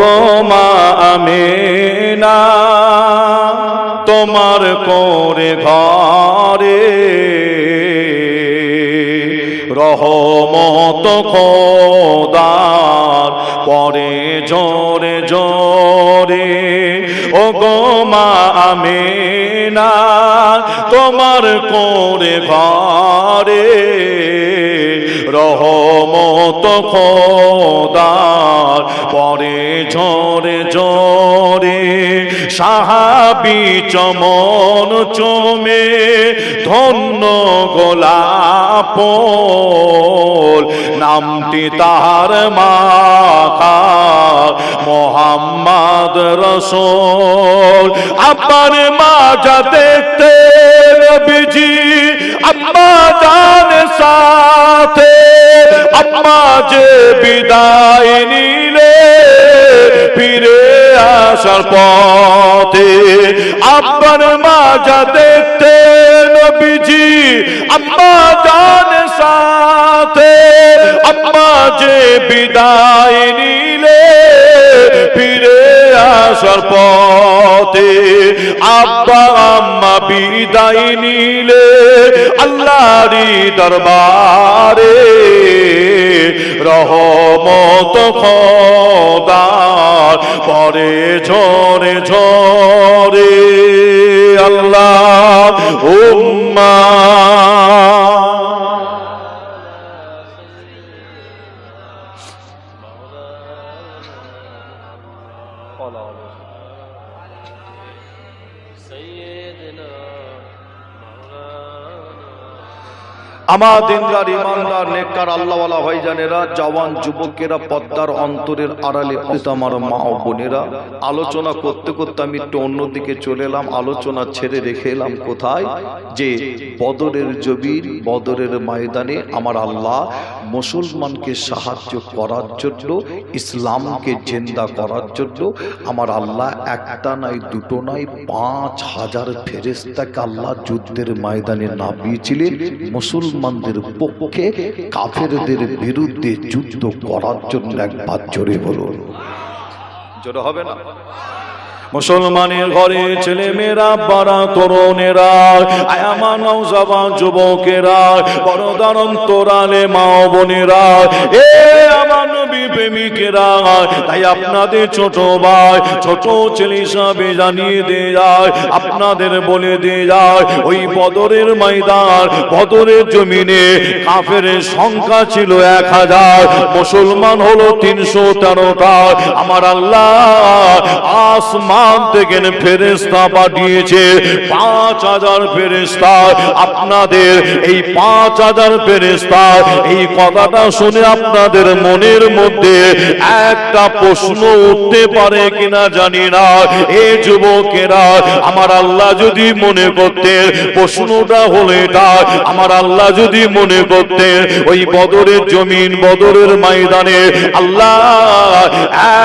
গোমা আমেনা, তোমার করে ঘরে রহমত খোদার পরে জোরে জোরে। ও গোমা আমেনা, তোমার করে ঘরে রহমত খোদার পরে ঝরে ঝরে সাহাবি চমন চমে ধন্য গোলাপ নামটি তাহার মাখা মোহাম্মদ রসোল। আব্বার মাজা দেখতে নবীজি আম্মা জান সাথে আম্মা যে বিদায় নিলে ফিরে আসার পথে, আব্বার মাজা দেখতে নবীজি, আম্মা জান সাথে, আম্মা যে বিদায় নিলে ফিরে আসার পথে, আব্বা বিদায় নিলে আল্লাহরি দরবারে রহমত খোদার পরে ঝরে ঝরে আল্লাহ উম্মা। আমার দিনদার, ইমানদার, নেককার, আল্লাহওয়ালা, ভাইজানেরা, জওয়ান যুবকেরা, পদ্মার অন্তরের আড়ালে আমার মা ও বোনেরা, আলোচনা করতে করতে আমি একটু অন্যদিকে চলে এলাম, আলোচনা ছেড়ে রেখে এলাম কোথায়? যে বদরের জবির বদরের ময়দানে আমার আল্লাহ মুসলমানকে সাহায্য করার জন্য, ইসলামকে জেন্দা করার জন্য আমার আল্লাহ একটা নাই, দুটো নাই, পাঁচ হাজার ফেরেস্তাকে আল্লাহ যুদ্ধের ময়দানে নামিয়েছিলেন। মুসলমানদের পক্ষে কাফেরদের বিরুদ্ধে যুদ্ধ করার জন্য একবার জোরে বলুন। জোরে হবে না? মুসলমানের ঘরে ছেলে মেয়েরা বাড়া তরুণেরা, আয়ামা নৌজাবান যুবকেরা, বড় দারণ তোরালে মা বোনেরা, এ আমার নবী প্রেমিকেরা, তাই আপনাদের ছোট ভাই, ছোট ছেলে হিসাবে জানিয়ে দিয়ে যায়, আপনাদের বলে দিয়ে যায়, ওই বদরের ময়দান, বদরের জমিনে কাফের সংখ্যা ছিল এক হাজার, মুসলমান হলো তিনশো তেরোটা, আমার আল্লাহ আসমান থেকে ফেরেস্তা পাঠিয়েছে। পাঁচ হাজার ফেরেস্তা আপনাদের এই পাঁচ হাজার ফেরেস্তা এই কথাটা শুনে আপনাদের মনের মধ্যে একটা প্রশ্ন উঠতে পারে কিনা জানি না। যুবকেরা, আমার আল্লাহ যদি মনে করতেন, প্রশ্নটা হলে এটা, আমার আল্লাহ যদি মনে করতেন, ওই বদরের জমিন, বদরের ময়দানে আল্লাহ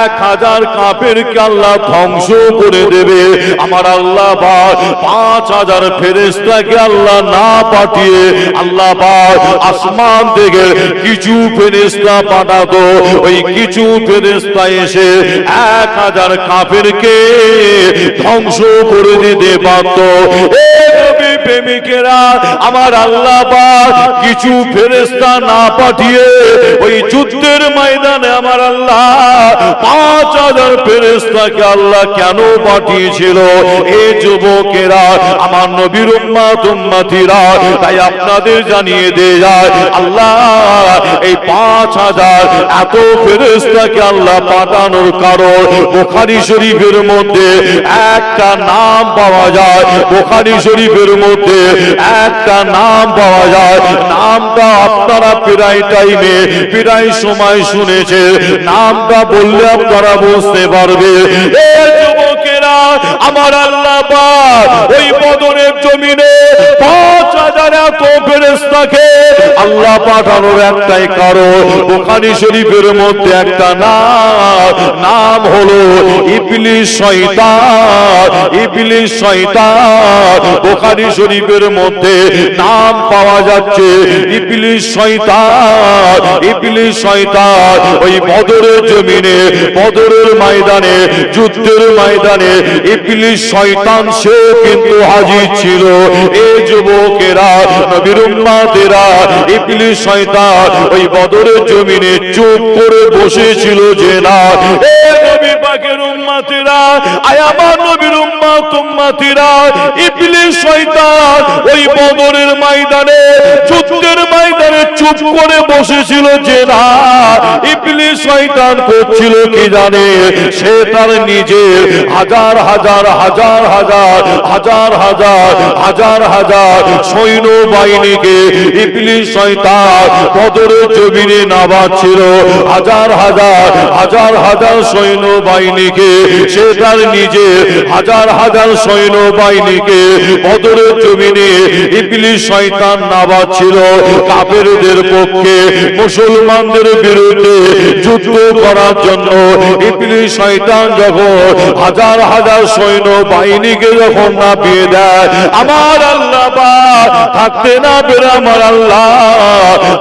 এক হাজার কাপের আল্লাহ ধ্বংস করে দেবে। আমার আল্লাহ পাঁচ হাজার ফেরেস্তাকে আল্লাহ না পাঠিয়ে আল্লাহ আসমান থেকে কিছু ফেরেস্তা পাঠাতো। ওই কিছু ফেরেস্তা এসে এক হাজার কাফেরকে ধ্বংস করে দিতে পারত। প্রেমিকেরা আমার আল্লাহ কিছু ফেরেস্তা না পাঠিয়ে ওই যুদ্ধের ময়দানে আমার আল্লাহ পাঁচ হাজার ফেরেস্তাকে আল্লাহ কেন পাঠিয়েছিল? এ যুবকেরা, আমার নবীর উম্মাত, উম্মাতিরা, তাই আপনাদের জানিয়ে দিয়ে যায়, আল্লাহ এই পাঁচ হাজার এত ফেরেস্তাকে আল্লাহ পাঠানোর কারণ বোখারি শরীফের মধ্যে একটা নাম পাওয়া যায়। বোখারি শরীফের মধ্যে একটা নাম পাওয়া যায়। নামটা আপনারা প্রায় টাইমে, প্রায় সময় শুনেছে নামটা বললে আপনারা বুঝতে পারবে আমার আল্লাহ ওই বদরের জমিনে পাঁচ হাজার এত ফেরেস্তাকে আল্লাহ পাঠানোর একটাই কারণ। বোখারি শরীফের মধ্যে একটা নাম নাম হলো ইবনে ইবলিশ শয়তান ইবলিশ শয়তান। বুখারী শরীফের মধ্যে নাম পাওয়া যাচ্ছে ইবলিশ শয়তান ইবলিশ শয়তান। ওই বদরের জমিনে, বদরের ময়দানে, যুদ্ধের ময়দানে ইবলিশ শয়তান সে কিন্তু হাজির ছিল। এই যুবকেরা, নবীর উম্মাতেরা ইবলিশ শয়তান ওই বদরের জমিনে চুপ করে বসেছিল যে না, এ নবী পাকের উম্মাতেরা, আয় আমার নবীর উম্মাত উম্মাতেরা ইবলিশ শয়তান ওই বদরের ময়দানে, যুদ্ধের ময়দানে চুপ করে বসেছিল যে না ইবলিশ শয়তান করছিল কি জানে? সে তার হাজার হাজার হাজার হাজার হাজার হাজার হাজার হাজার সৈন্য বাহিনীকে ইবলিশ শয়তান বদরের জমিনে নামাচ্ছিল। হাজার হাজার হাজার হাজার সৈন্য বাহিনীকে সে তার নিজের হাজার হাজার সৈন্য বাহিনীকে বদরের জমিনে শয়তান নামাচ্ছিল কাফেরদের পক্ষে মুসলমানদের বিরুদ্ধে যুদ্ধ করার জন্য শয়তান যখন হাজার হাজার সৈন্য বাহিনীকে যখন দেয়, আমার আল্লাহ থাকতে না আমার আল্লাহ,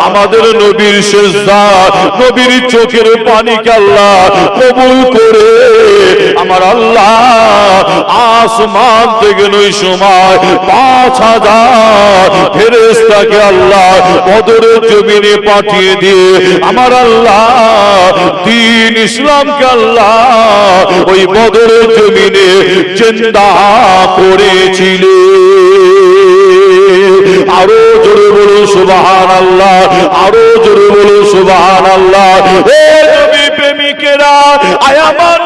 আমাদের নবীর শেষদা নবীর চোখের পানিকে আল্লাহ কবুল করে আসমান থেকে নই সময় পাঁচ হাজার ফেরেস্তাকে আল্লাহ বদরের জমিনে পাঠিয়ে দিয়ে আমার আল্লাহ দিন ইসলামকে আল্লাহ ওই বদরের জমিনে চিন্তা করেছিলেন আরও জোরে বলুন সুবাহান আল্লাহ আরও জোরে বলুন সুবাহান আল্লাহ প্রেমিকেরা আয় আমার নবীর উম্মাত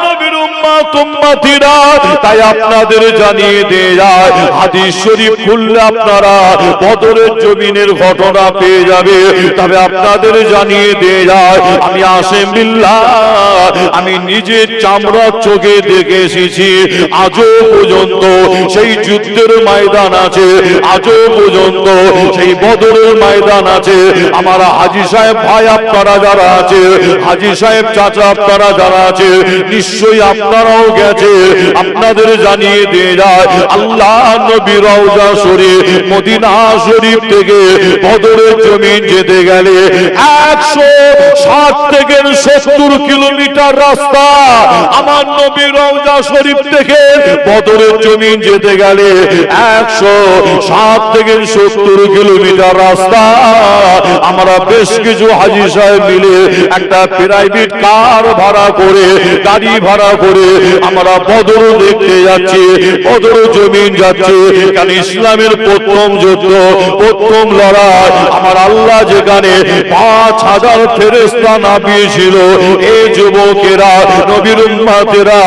উম্মাতিরা, তাই আপনাদের জানিয়ে দিয়ে হাদিস শরীফ খুললে আপনারা বদরের জমিনের ঘটনা পেয়ে যাবে। তবে আপনাদের জানিয়ে আমি আসেম আমি চোখে দেখে এসেছি, আজও পর্যন্ত সেই যুদ্ধের ময়দান আছে, আজও পর্যন্ত সেই বদরের ময়দান আছে। আমার হাজি সাহেব ভাই আপনারা যারা আছে, হাজি সাহেব চাচা আপনারা যারা আছে, নিশ্চয়ই আপনারাও গেছে, আপনাদের জানিয়ে দিয়ে যায়, আল্লাহ নবী রওজা শরীফ মদিনা শরীফ থেকে বদরের জমিন যেতে গেলে একশো ষাট থেকে সত্তর কিলোমিটার রাস্তা আমার নবী রওজা শরীফ থেকে বদরের জমিন যেতে গেলে একশো ষাট থেকে সত্তর কিলোমিটার রাস্তা। আমরা বেশ কিছু হাজি সাহেব মিলে একটা প্রাইভেট কার ভাড়া করে, গাড়ি ভাড়া করে আমরা বদর দেখতে যাচ্ছি, বদর জমিন যাচ্ছে, কারণ ইসলামের প্রথম যুদ্ধ, প্রথম লড়াই। আমার আল্লাহ যেখানে পাঁচ হাজার ফেরেস্তা নামিয়েছিল এই যুবকেরা, নবীর উম্মাতেরা